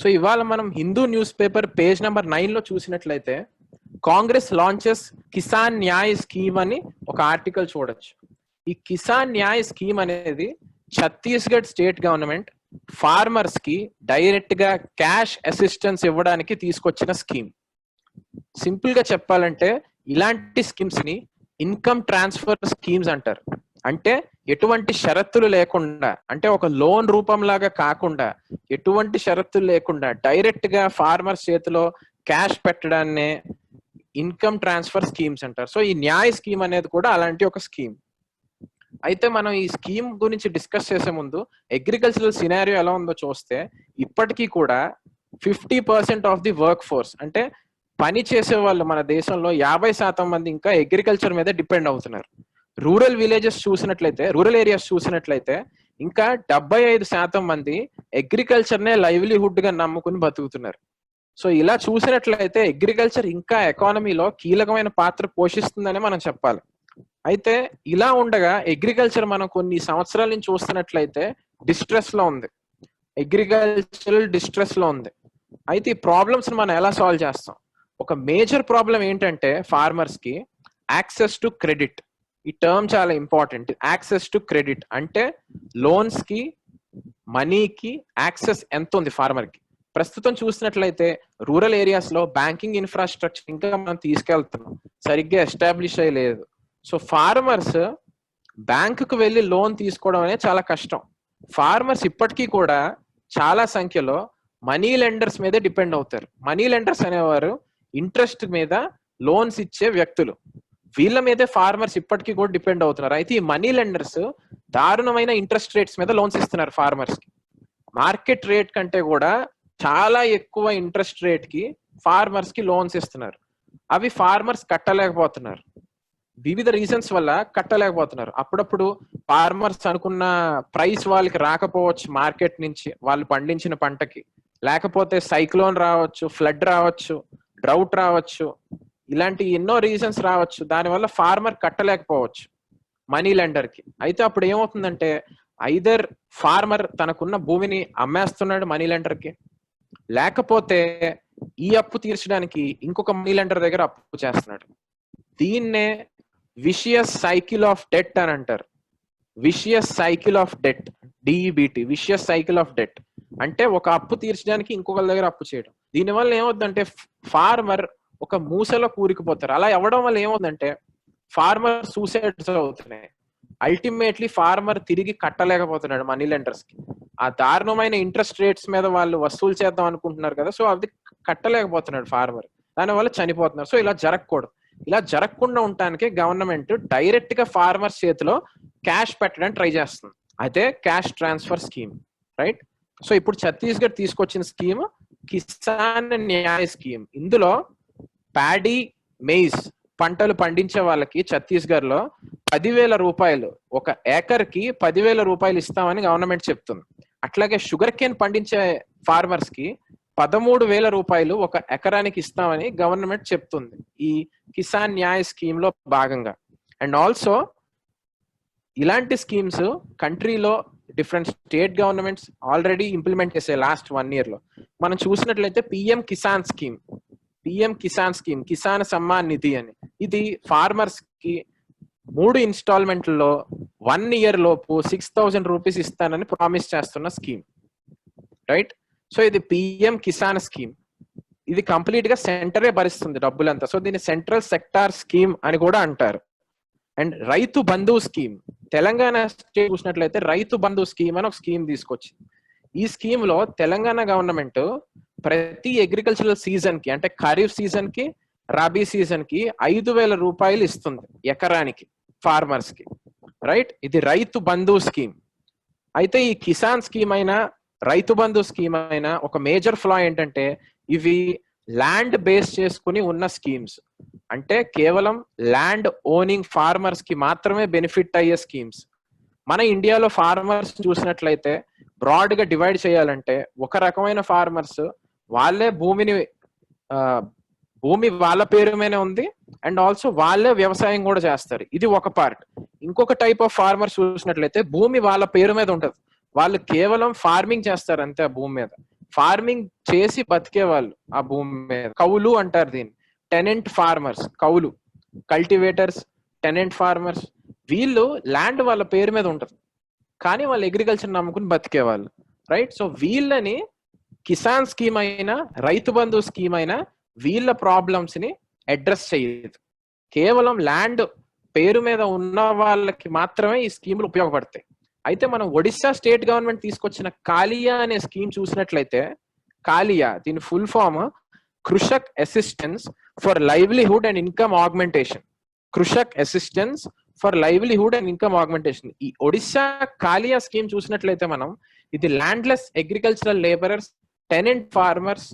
So ఇవాళ మనం Hindu news paper page number నైన్లో చూసినట్లయితే కాంగ్రెస్ లాంచెస్ కిసాన్ న్యాయ స్కీమ్ అని ఒక ఆర్టికల్ చూడొచ్చు. ఈ కిసాన్ న్యాయ స్కీమ్ అనేది ఛత్తీస్గఢ్ స్టేట్ గవర్నమెంట్ ఫార్మర్స్కి డైరెక్ట్గా క్యాష్ అసిస్టెన్స్ ఇవ్వడానికి తీసుకొచ్చిన స్కీమ్. సింపుల్గా చెప్పాలంటే ఇలాంటి స్కీమ్స్ని ఇన్కమ్ ట్రాన్స్ఫర్ స్కీమ్స్ అంటారు. అంటే ఎటువంటి షరతులు లేకుండా అంటే ఒక లోన్ రూపంలాగా కాకుండా ఎటువంటి షరతులు లేకుండా డైరెక్ట్గా ఫార్మర్స్ చేతిలో క్యాష్ పెట్టడాన్నే ఇన్కమ్ ట్రాన్స్ఫర్ స్కీమ్స్ అంటారు. సో ఈ న్యాయ స్కీమ్ అనేది కూడా అలాంటి ఒక స్కీమ్ అయితే మనం ఈ స్కీమ్ గురించి డిస్కస్ చేసే ముందు అగ్రికల్చరల్ సినారియో ఎలా ఉందో చూస్తే ఇప్పటికీ కూడా fifty percent of the work force అంటే పని చేసే వాళ్ళు మన దేశంలో యాభై శాతం మంది ఇంకా అగ్రికల్చర్ మీద డిపెండ్ అవుతున్నారు. రూరల్ విలేజెస్ చూసినట్లయితే రూరల్ ఏరియాస్ చూసినట్లయితే ఇంకా డెబ్బై ఐదు శాతం మంది అగ్రికల్చర్ నే లైవ్లీహుడ్గా నమ్ముకుని బతుకుతున్నారు. సో ఇలా చూసినట్లయితే అగ్రికల్చర్ ఇంకా ఎకానమీలో కీలకమైన పాత్ర పోషిస్తుందని మనం చెప్పాలి. అయితే ఇలా ఉండగా అగ్రికల్చర్ మనం కొన్ని సంవత్సరాల నుంచి చూస్తున్నట్లయితే డిస్ట్రెస్లో ఉంది. అగ్రికల్చరల్ డిస్ట్రెస్లో ఉంది. అయితే ఈ ప్రాబ్లమ్స్ మనం ఎలా సాల్వ్ చేస్తాం? ఒక మేజర్ ప్రాబ్లం ఏంటంటే ఫార్మర్స్కి యాక్సెస్ టు క్రెడిట్. ఈ టర్మ్ చాలా ఇంపార్టెంట్ యాక్సెస్ టు క్రెడిట్ అంటే లోన్స్కి మనీకి యాక్సెస్ ఎంత ఉంది ఫార్మర్కి? ప్రస్తుతం చూసినట్లయితే రూరల్ ఏరియాస్లో బ్యాంకింగ్ ఇన్ఫ్రాస్ట్రక్చర్ ఇంకా మనం తీసుకెళ్తున్నాం. సరిగ్గా ఎస్టాబ్లిష్ అయ్యలేదు. సో ఫార్మర్స్ బ్యాంకుకు వెళ్ళి లోన్ తీసుకోవడం అనేది చాలా కష్టం. ఫార్మర్స్ ఇప్పటికీ కూడా చాలా సంఖ్యలో మనీ లెండర్స్ మీద డిపెండ్ అవుతారు. మనీ లెండర్స్ అనేవారు ఇంట్రెస్ట్ మీద లోన్స్ ఇచ్చే వ్యక్తులు. వీళ్ళ మీదే ఫార్మర్స్ ఇప్పటికీ కూడా డిపెండ్ అవుతున్నారు. అయితే ఈ మనీ లెండర్స్ దారుణమైన ఇంట్రెస్ట్ రేట్స్ మీద లోన్స్ ఇస్తున్నారు ఫార్మర్స్కి. మార్కెట్ రేట్ కంటే కూడా చాలా ఎక్కువ ఇంట్రెస్ట్ రేట్కి ఫార్మర్స్కి లోన్స్ ఇస్తున్నారు. అవి ఫార్మర్స్ కట్టలేకపోతున్నారు. వివిధ రీజన్స్ వల్ల కట్టలేకపోతున్నారు. అప్పుడప్పుడు ఫార్మర్స్ అనుకున్న ప్రైస్ వాళ్ళకి రాకపోవచ్చు మార్కెట్ నుంచి వాళ్ళు పండించిన పంటకి. లేకపోతే సైక్లోన్ రావచ్చు ఫ్లడ్ రావచ్చు డ్రౌట్ రావచ్చు. ఇలాంటి ఎన్నో రీజన్స్ రావచ్చు. దానివల్ల ఫార్మర్ కట్టలేకపోవచ్చు మనీ లెండర్కి. అయితే అప్పుడు ఏమవుతుందంటే ఐదర్ ఫార్మర్ తనకున్న భూమిని అమ్మేస్తున్నాడు మనీ లెండర్కి లేకపోతే ఈ అప్పు తీర్చడానికి ఇంకొక మనీ లెండర్ దగ్గర అప్పు చేస్తున్నాడు. దీన్నే విషియస్ సైకిల్ ఆఫ్ డెట్ అని అంటారు. Vicious cycle of debt D E B T vicious cycle of debt అంటే ఒక అప్పు తీర్చడానికి ఇంకొకరి దగ్గర అప్పు చేయడం. దీనివల్ల ఏమవుతుందంటే ఫార్మర్ ఒక మూసలో కూరికిపోతారు. అలా అవ్వడం వల్ల ఏమవుతుందంటే ఫార్మర్ సూసైడ్స్ అవుతున్నాయి. అల్టిమేట్లీ ఫార్మర్ తిరిగి కట్టలేకపోతున్నాడు మనీ లెండర్స్కి ఆ దారుణమైన ఇంట్రెస్ట్ రేట్స్ మీద వాళ్ళు వసూలు చేద్దాం అనుకుంటున్నారు కదా సో అది కట్టలేకపోతున్నాడు ఫార్మర్. దానివల్ల చనిపోతున్నారు. సో ఇలా జరగకూడదు. ఇలా జరగకుండా ఉండటానికి గవర్నమెంట్ డైరెక్ట్గా ఫార్మర్స్ చేతిలో క్యాష్ పెట్టడానికి ట్రై చేస్తుంది. అయితే cash transfer scheme right? So ఇప్పుడు ఛత్తీస్గఢ్ తీసుకొచ్చిన స్కీమ్ కిసాన్ న్యాయ స్కీమ్. ఇందులో ప్యాడీ మెయిస్ పంటలు పండించే వాళ్ళకి ఛత్తీస్గఢ్లో పదివేల రూపాయలు ఒక ఏకర్కి పదివేల రూపాయలు ఇస్తామని గవర్నమెంట్ చెప్తుంది. అట్లాగే షుగర్ కేన్ పండించే ఫార్మర్స్కి పదమూడు వేల రూపాయలు ఒక ఎకరానికి ఇస్తామని గవర్నమెంట్ చెప్తుంది. ఈ కిసాన్ న్యాయ స్కీమ్లో భాగంగా. అండ్ ఆల్సో ఇలాంటి స్కీమ్స్ కంట్రీలో different state governments already implement చేసే లాస్ట్ వన్ ఇయర్లో మనం చూసినట్లయితే PM Kisan scheme. PM Kisan scheme Kisan Samman Nidhi అని. ఇది ఫార్మర్స్కి మూడు ఇన్స్టాల్మెంట్లలో వన్ ఇయర్ లోపు సిక్స్ థౌసండ్ రూపీస్ ఇస్తానని ప్రామిస్ చేస్తున్న స్కీమ్. రైట్? సో ఇది పిఎం కిసాన్ స్కీమ్. ఇది కంప్లీట్గా సెంటరే భరిస్తుంది డబ్బులంతా. సో దీన్ని సెంట్రల్ సెక్టార్ స్కీమ్ అని కూడా అంటారు. And Rythu Bandhu scheme. Telangana state చూసినట్లయితే రైతు బంధు స్కీమ్ అని ఒక స్కీమ్ తీసుకొచ్చింది. ఈ స్కీమ్లో తెలంగాణ గవర్నమెంట్ ప్రతి అగ్రికల్చరల్ సీజన్కి అంటే ఖరీఫ్ సీజన్కి రబీ సీజన్కి ఐదు వేల రూపాయలు ఇస్తుంది ఎకరానికి ఫార్మర్స్కి. రైట్ ఇది రైతు బంధు స్కీమ్ అయితే ఈ కిసాన్ స్కీమ్ అయినా రైతు బంధు స్కీమ్ అయినా ఒక మేజర్ ఫ్లా ఏంటంటే ఇవి ల్యాండ్ బేస్ చేసుకుని ఉన్న స్కీమ్స్ అంటే కేవలం ల్యాండ్ ఓనింగ్ ఫార్మర్స్కి మాత్రమే బెనిఫిట్ అయ్యే స్కీమ్స్ మన ఇండియాలో ఫార్మర్స్ చూసినట్లయితే బ్రాడ్గా డివైడ్ చేయాలంటే ఒక రకమైన ఫార్మర్స్ వాళ్ళే భూమిని భూమి వాళ్ళ పేరు మీద ఉంది. అండ్ ఆల్సో వాళ్ళే వ్యవసాయం కూడా చేస్తారు. ఇది ఒక పార్ట్. ఇంకొక టైప్ ఆఫ్ ఫార్మర్స్ చూసినట్లయితే భూమి వాళ్ళ పేరు మీద ఉంటుంది. వాళ్ళు కేవలం ఫార్మింగ్ చేస్తారు అంతే ఆ భూమి మీద. ఫార్మింగ్ చేసి బతికే వాళ్ళు ఆ భూమి మీద. కౌలు అంటారు దీన్ని. టెనెంట్ ఫార్మర్స్ కౌలు. Cultivators tenant farmers. వీళ్ళు ల్యాండ్ వాళ్ళ పేరు మీద ఉంటుంది. కానీ వాళ్ళు అగ్రికల్చర్ నమ్ముకుని బతికే వాళ్ళు. రైట్? సో వీళ్ళని కిసాన్ స్కీమ్ అయినా రైతు బంధు స్కీమ్ అయినా వీళ్ళ ప్రాబ్లమ్స్ని అడ్రస్ చేయదు. కేవలం ల్యాండ్ పేరు మీద ఉన్న వాళ్ళకి మాత్రమే ఈ స్కీములు ఉపయోగపడతాయి. అయితే మనం ఒడిశా స్టేట్ గవర్నమెంట్ తీసుకొచ్చిన కాలియా అనే స్కీమ్ చూసినట్లయితే కాలియా దీని full form Krushak assistance for livelihood and income augmentation Krushak assistance for livelihood and income augmentation ఈ ఒడిశా కాలియా స్కీమ్ చూసినట్లయితే మనం ఇది landless agricultural labourers tenant farmers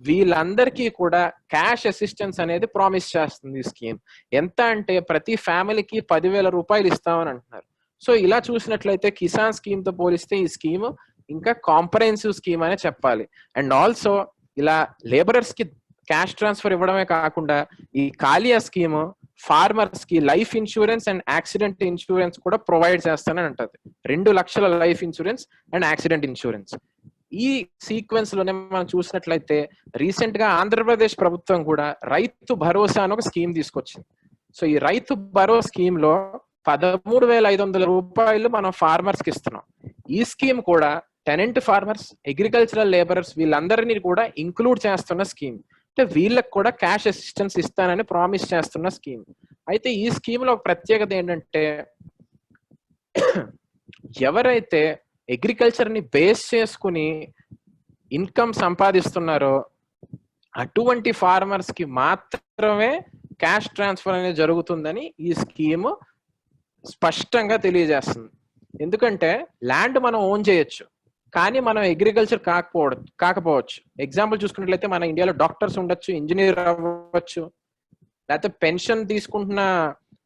వీళ్ళందరికీ కూడా క్యాష్ అసిస్టెన్స్ అనేది ప్రామిస్ చేస్తుంది ఈ స్కీమ్ ఎంత అంటే ప్రతి ఫ్యామిలీకి పదివేల రూపాయలు ఇస్తామని అంటున్నారు. సో ఇలా చూసినట్లయితే కిసాన్ స్కీమ్తో పోలిస్తే ఈ స్కీమ్ ఇంకా కాంపరెన్సివ్ స్కీమ్ అనే చెప్పాలి. అండ్ ఆల్సో ఇలా లేబరర్స్కి క్యాష్ ట్రాన్స్ఫర్ ఇవ్వడమే కాకుండా ఈ Kalia scheme ఫార్మర్స్కి life insurance and accident insurance కూడా ప్రొవైడ్ చేస్తానని అంటది. రెండు లక్షల life insurance and accident insurance ఈ సీక్వెన్స్లోనే మనం చూసినట్లయితే రీసెంట్గా ఆంధ్రప్రదేశ్ ప్రభుత్వం కూడా రైతు భరోసా అని ఒక స్కీమ్ తీసుకొచ్చింది. సో ఈ రైతు భరోసా స్కీమ్లో పదమూడు వేల ఐదు వందల రూపాయలు మనం ఫార్మర్స్కి ఇస్తున్నాం. ఈ స్కీమ్ కూడా టెనెంట్ ఫార్మర్స్ అగ్రికల్చరల్ లేబరర్స్ వీళ్ళందరినీ కూడా ఇంక్లూడ్ చేస్తున్న స్కీమ్ అంటే వీళ్ళకి కూడా క్యాష్ అసిస్టెన్స్ ఇస్తానని ప్రామిస్ చేస్తున్న స్కీమ్ అయితే ఈ స్కీమ్లో ప్రత్యేకత ఏంటంటే ఎవరైతే అగ్రికల్చర్ని బేస్ చేసుకుని ఇన్కమ్ సంపాదిస్తున్నారో అటువంటి ఫార్మర్స్కి మాత్రమే క్యాష్ ట్రాన్స్ఫర్ అనేది జరుగుతుందని ఈ స్కీమ్ స్పష్టంగా తెలియజేస్తుంది. ఎందుకంటే ల్యాండ్ మనం ఓన్ చేయొచ్చు కానీ మనం అగ్రికల్చర్ కాకపోవడం కాకపోవచ్చు. ఎగ్జాంపుల్ చూసుకున్నట్లయితే మన ఇండియాలో డాక్టర్స్ ఉండొచ్చు ఇంజనీర్ అవ్వచ్చు లేకపోతే పెన్షన్ తీసుకుంటున్న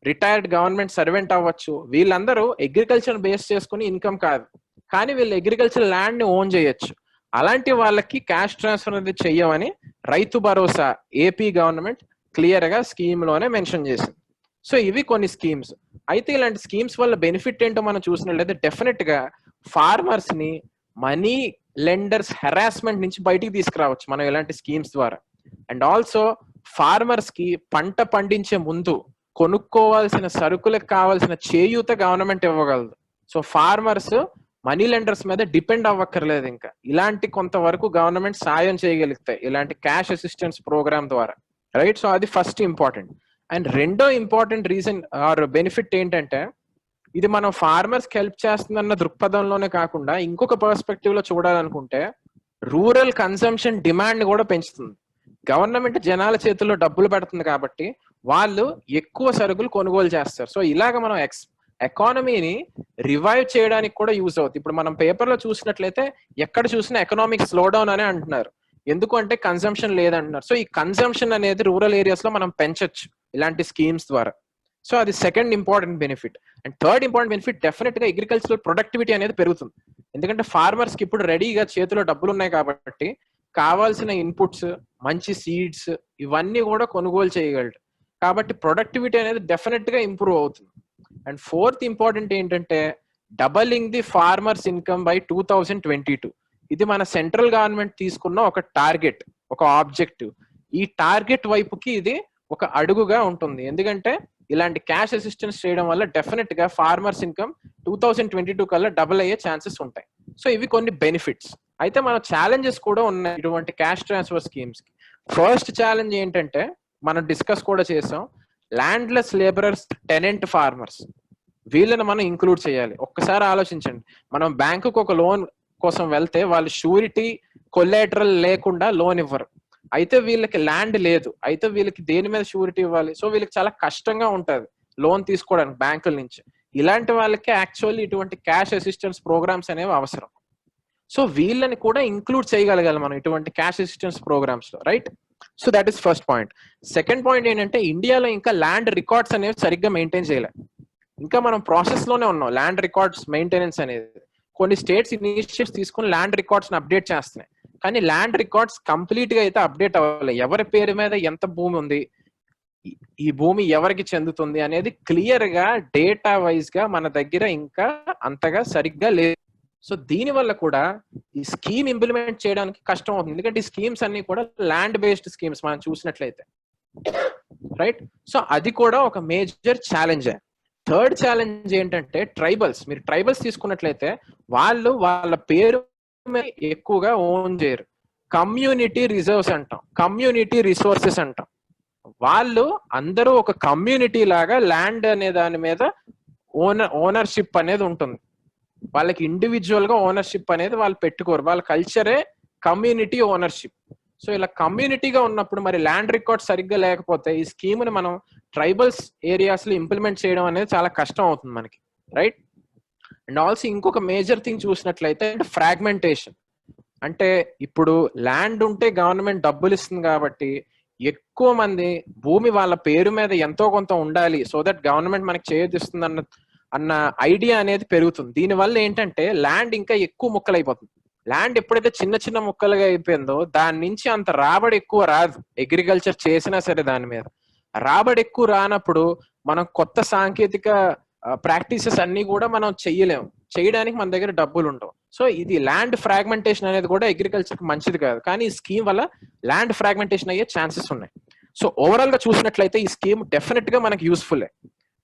రిటైర్డ్ గవర్నమెంట్ సర్వెంట్ అవ్వచ్చు. వీళ్ళందరూ అగ్రికల్చర్ బేస్ చేసుకుని ఇన్కమ్ కాదు. కానీ వీళ్ళు అగ్రికల్చర్ ల్యాండ్ని ఓన్ చేయొచ్చు. అలాంటి వాళ్ళకి క్యాష్ ట్రాన్స్ఫర్ అనేది చెయ్యమని రైతు భరోసా ఏపీ గవర్నమెంట్ క్లియర్గా స్కీమ్లోనే మెన్షన్ చేసింది. సో ఇవి కొన్ని స్కీమ్స్ అయితే ఇలాంటి స్కీమ్స్ వల్ల బెనిఫిట్ ఏంటో మనం చూసినట్లయితే డెఫినెట్గా ఫార్మర్స్ని మనీ లెండర్స్ హెరాస్మెంట్ నుంచి బయటికి తీసుకురావచ్చు మనం ఇలాంటి స్కీమ్స్ ద్వారా. అండ్ ఆల్సో ఫార్మర్స్కి పంట పండించే ముందు కొనుక్కోవాల్సిన సరుకులకు కావాల్సిన చేయూత గవర్నమెంట్ ఇవ్వగలదు. సో ఫార్మర్స్ మనీ లెండర్స్ మీద డిపెండ్ అవ్వక్కర్లేదు ఇంకా. ఇలాంటి కొంతవరకు గవర్నమెంట్ సాయం చేయగలుగుతాయి ఇలాంటి క్యాష్ అసిస్టెన్స్ ప్రోగ్రామ్ ద్వారా. రైట్? సో అది ఫస్ట్ ఇంపార్టెంట్. అండ్ రెండో ఇంపార్టెంట్ రీజన్ ఆర్ బెనిఫిట్ ఏంటంటే ఇది మనం ఫార్మర్స్కి హెల్ప్ చేస్తుందన్న దృక్పథంలోనే కాకుండా ఇంకొక పర్స్పెక్టివ్లో చూడాలనుకుంటే రూరల్ కన్సంప్షన్ డిమాండ్ కూడా పెంచుతుంది. గవర్నమెంట్ జనాల చేతుల్లో డబ్బులు పెడుతుంది కాబట్టి వాళ్ళు ఎక్కువ సరుకులు కొనుగోలు చేస్తారు. సో ఇలాగ మనం ఎక్స్ ఎకానమీని రివైవ్ చేయడానికి కూడా యూజ్ అవుతుంది. ఇప్పుడు మనం పేపర్లో చూసినట్లయితే ఎక్కడ చూసినా ఎకనామిక్ స్లో డౌన్ అనే అంటున్నారు. ఎందుకు అంటే కన్సంప్షన్ లేదంటున్నారు. సో ఈ కన్సంప్షన్ అనేది రూరల్ ఏరియాస్లో మనం పెంచొచ్చు ఇలాంటి స్కీమ్స్ ద్వారా. సో అది second important benefit and third important benefit డెఫినెట్గా అగ్రికల్చరల్ ప్రొడక్టివిటీ అనేది పెరుగుతుంది. ఎందుకంటే ఫార్మర్స్కి ఇప్పుడు రెడీగా చేతిలో డబ్బులు ఉన్నాయి కాబట్టి కావాల్సిన ఇన్పుట్స్ మంచి సీడ్స్ ఇవన్నీ కూడా కొనుగోలు చేయగలరు. కాబట్టి ప్రొడక్టివిటీ అనేది డెఫినెట్గా ఇంప్రూవ్ అవుతుంది. అండ్ ఫోర్త్ ఇంపార్టెంట్ ఏంటంటే doubling the farmers income by two thousand twenty two ఇది మన సెంట్రల్ గవర్నమెంట్ తీసుకున్న ఒక టార్గెట్ ఒక ఆబ్జెక్టివ్ ఈ టార్గెట్ వైపుకి ఇది ఒక అడుగుగా ఉంటుంది. ఎందుకంటే ఇలాంటి క్యాష్ అసిస్టెన్స్ చేయడం వల్ల డెఫినెట్గా farmers income two thousand twenty two కల్లా డబుల్ అయ్యే ఛాన్సెస్ ఉంటాయి. సో ఇవి కొన్ని బెనిఫిట్స్ అయితే మన ఛాలెంజెస్ కూడా ఉన్నాయి ఇటువంటి క్యాష్ ట్రాన్స్ఫర్ స్కీమ్స్కి. ఫస్ట్ ఛాలెంజ్ ఏంటంటే మనం డిస్కస్ కూడా చేసాం ల్యాండ్లెస్ లేబరర్స్ టెనెంట్ ఫార్మర్స్ వీళ్ళని మనం ఇంక్లూడ్ చేయాలి. ఒక్కసారి ఆలోచించండి. మనం బ్యాంకుకు ఒక లోన్ కోసం వెళ్తే వాళ్ళు షూరిటీ కొల్లేటరల్ లేకుండా లోన్ ఇవ్వరు. అయితే వీళ్ళకి ల్యాండ్ లేదు. అయితే వీళ్ళకి దేని మీద షూరిటీ ఇవ్వాలి? సో వీళ్ళకి చాలా కష్టంగా ఉంటుంది లోన్ తీసుకోవడానికి బ్యాంకుల నుంచి. ఇలాంటి వాళ్ళకి యాక్చువల్లీ ఇటువంటి క్యాష్ అసిస్టెన్స్ ప్రోగ్రామ్స్ అనేవి అవసరం. సో వీళ్ళని కూడా ఇంక్లూడ్ చేయగలగాలి మనం ఇటువంటి క్యాష్ అసిస్టెన్స్ ప్రోగ్రామ్స్లో right so that is first point second point ఏంటంటే ఇండియాలో ఇంకా ల్యాండ్ రికార్డ్స్ అనేవి సరిగ్గా మెయింటైన్ చేయలే. ఇంకా మనం ప్రాసెస్లోనే ఉన్నాం. ల్యాండ్ రికార్డ్స్ మెయింటెనెన్స్ అనేది. కొన్ని స్టేట్స్ ఇనిషియేటివ్స్ తీసుకుని ల్యాండ్ రికార్డ్స్ అప్డేట్ చేస్తున్నాయి. కానీ ల్యాండ్ రికార్డ్స్ కంప్లీట్గా అయితే అప్డేట్ అవ్వాలి. ఎవరి పేరు మీద ఎంత భూమి ఉంది? ఈ- ఈ భూమి ఎవరికి చెందుతుంది అనేది క్లియర్గా డేటా వైజ్గా మన దగ్గర ఇంకా అంతగా సరిగ్గా లేదు. సో దీని వల్ల కూడా ఈ స్కీమ్ ఇంప్లిమెంట్ చేయడానికి కష్టం అవుతుంది. ఎందుకంటే ఈ స్కీమ్స్ అన్ని కూడా ల్యాండ్ బేస్డ్ స్కీమ్స్ మనం చూసినట్లయితే. రైట్ సో అది కూడా ఒక మేజర్ ఛాలెంజ్ థర్డ్ ఛాలెంజ్ ఏంటంటే ట్రైబల్స్ మీరు ట్రైబల్స్ తీసుకున్నట్లయితే వాళ్ళు వాళ్ళ పేరు మీద ఎక్కువగా ఓన్ చేయరు. కమ్యూనిటీ రిజర్వ్స్ అంటాం. కమ్యూనిటీ రిసోర్సెస్ అంటాం. వాళ్ళు అందరూ ఒక కమ్యూనిటీ లాగా ల్యాండ్ అనే దాని మీద ఓనర్ ఓనర్షిప్ అనేది ఉంటుంది. వాళ్ళకి ఇండివిజువల్గా ఓనర్షిప్ అనేది వాళ్ళు పెట్టుకోరు. వాళ్ళ కల్చరే కమ్యూనిటీ ఓనర్షిప్ సో ఇలా కమ్యూనిటీగా ఉన్నప్పుడు మరి ల్యాండ్ రికార్డ్ సరిగ్గా లేకపోతే ఈ స్కీమ్ని మనం ట్రైబల్స్ ఏరియాస్లో ఇంప్లిమెంట్ చేయడం అనేది చాలా కష్టం అవుతుంది మనకి. రైట్ అండ్ ఆల్సో ఇంకొక మేజర్ థింగ్ చూసినట్లయితే ఫ్రాగ్మెంటేషన్ అంటే ఇప్పుడు ల్యాండ్ ఉంటే గవర్నమెంట్ డబ్బులు ఇస్తుంది కాబట్టి ఎక్కువ మంది భూమి వాళ్ళ పేరు మీద ఎంతో కొంత ఉండాలి. సో దట్ గవర్నమెంట్ మనకి చేయదిస్తుంది అన్న అన్న ఐడియా అనేది పెరుగుతుంది. దీనివల్ల ఏంటంటే ల్యాండ్ ఇంకా ఎక్కువ ముక్కలైపోతుంది. ల్యాండ్ ఎప్పుడైతే చిన్న చిన్న ముక్కలుగా అయిపోయిందో దాని నుంచి అంత రాబడి ఎక్కువ రాదు. అగ్రికల్చర్ చేసినా సరే దాని మీద. రాబడి ఎక్కువ రానప్పుడు మనం కొత్త సాంకేతిక ప్రాక్టీసెస్ అన్ని కూడా మనం చెయ్యలేము. చేయడానికి మన దగ్గర డబ్బులు ఉండవు. సో ఇది ల్యాండ్ ఫ్రాగ్మెంటేషన్ అనేది కూడా అగ్రికల్చర్కి మంచిది కాదు. కానీ ఈ స్కీమ్ వల్ల ల్యాండ్ ఫ్రాగ్మెంటేషన్ అయ్యే ఛాన్సెస్ ఉన్నాయి. సో ఓవరాల్గా చూసినట్లయితే ఈ స్కీమ్ డెఫినెట్గా మనకి యూస్ఫుల్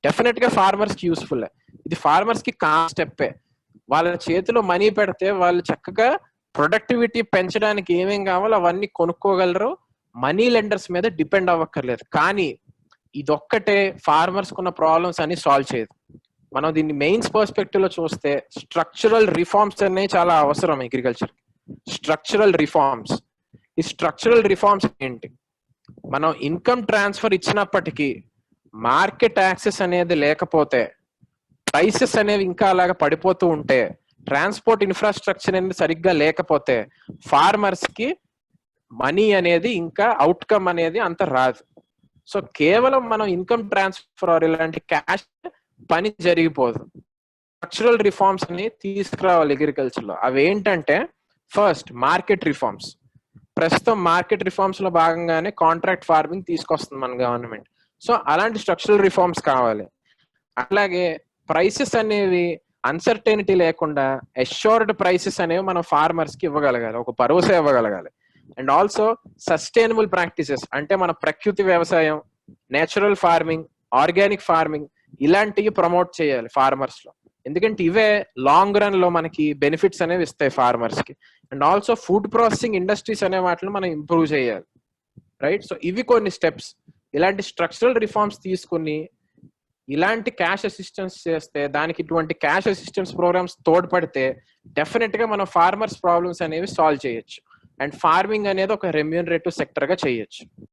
డెఫినెట్గా ఫార్మర్స్కి యూస్ఫుల్ ఇది ఫార్మర్స్కి కా స్టెప్పే వాళ్ళ చేతిలో మనీ పెడితే వాళ్ళు చక్కగా ప్రొడక్టివిటీ పెంచడానికి ఏమేం కావాలో అవన్నీ కొనుక్కోగలరు. మనీ లెండర్స్ మీద డిపెండ్ అవ్వక్కర్లేదు. కానీ ఇదొక్కటే ఫార్మర్స్ కున్న ప్రాబ్లమ్స్ అన్ని సాల్వ్ చేయదు. మనం దీన్ని మెయిన్స్ పర్స్పెక్టివ్లో చూస్తే స్ట్రక్చరల్ రిఫార్మ్స్ అనేవి చాలా అవసరం అగ్రికల్చర్ స్ట్రక్చరల్ రిఫార్మ్స్ ఈ స్ట్రక్చరల్ రిఫార్మ్స్ ఏంటి? మనం ఇన్కమ్ ట్రాన్స్ఫర్ ఇచ్చినప్పటికీ మార్కెట్ యాక్సెస్ అనేది లేకపోతే ప్రైసెస్ అనేవి ఇంకా అలాగా పడిపోతూ ఉంటే ట్రాన్స్పోర్ట్ ఇన్ఫ్రాస్ట్రక్చర్ అనేది సరిగ్గా లేకపోతే ఫార్మర్స్కి మనీ అనేది ఇంకా అవుట్కమ్ అనేది అంత రాదు. సో కేవలం మనం ఇన్కమ్ ట్రాన్స్ఫర్ ఆర్ ఇలాంటి క్యాష్ పని జరిగిపోదు. స్ట్రక్చరల్ రిఫార్మ్స్ అని తీసుకురావాలి అగ్రికల్చర్లో అవి ఏంటంటే ఫస్ట్ మార్కెట్ రిఫార్మ్స్. ప్రస్తుతం మార్కెట్ రిఫార్మ్స్లో భాగంగానే కాంట్రాక్ట్ ఫార్మింగ్ తీసుకొస్తుంది మన గవర్నమెంట్. సో అలాంటి స్ట్రక్చరల్ రిఫార్మ్స్ కావాలి. అలాగే ప్రైసెస్ అనేవి అన్సర్టెనిటీ లేకుండా అష్యూర్డ్ ప్రైసెస్ అనేవి మనం ఫార్మర్స్కి ఇవ్వగలగాలి ఒక భరోసా ఇవ్వగలగాలి. అండ్ ఆల్సో సస్టైనబుల్ ప్రాక్టీసెస్ అంటే మన ప్రకృతి వ్యవసాయం నేచురల్ ఫార్మింగ్ ఆర్గానిక్ ఫార్మింగ్ ఇలాంటివి ప్రమోట్ చేయాలి ఫార్మర్స్లో ఎందుకంటే ఇవే లాంగ్ రన్లో మనకి బెనిఫిట్స్ అనేవి ఇస్తాయి ఫార్మర్స్కి and also food processing industries అనే వాటిని మనం ఇంప్రూవ్ చేయాలి. రైట్? సో ఇవి కొన్ని స్టెప్స్. ఇలాంటి స్ట్రక్చరల్ రిఫార్మ్స్ తీసుకుని ఇలాంటి క్యాష్ అసిస్టెన్స్ చేస్తే దానికి ఇటువంటి క్యాష్ అసిస్టెన్స్ ప్రోగ్రామ్స్ తోడ్పడితే డెఫినెట్గా మనం ఫార్మర్స్ ప్రాబ్లమ్స్ అనేవి సాల్వ్ చేయొచ్చు. అండ్ ఫార్మింగ్ అనేది ఒక రెమ్యూనరేటివ్ సెక్టర్గా చేయొచ్చు.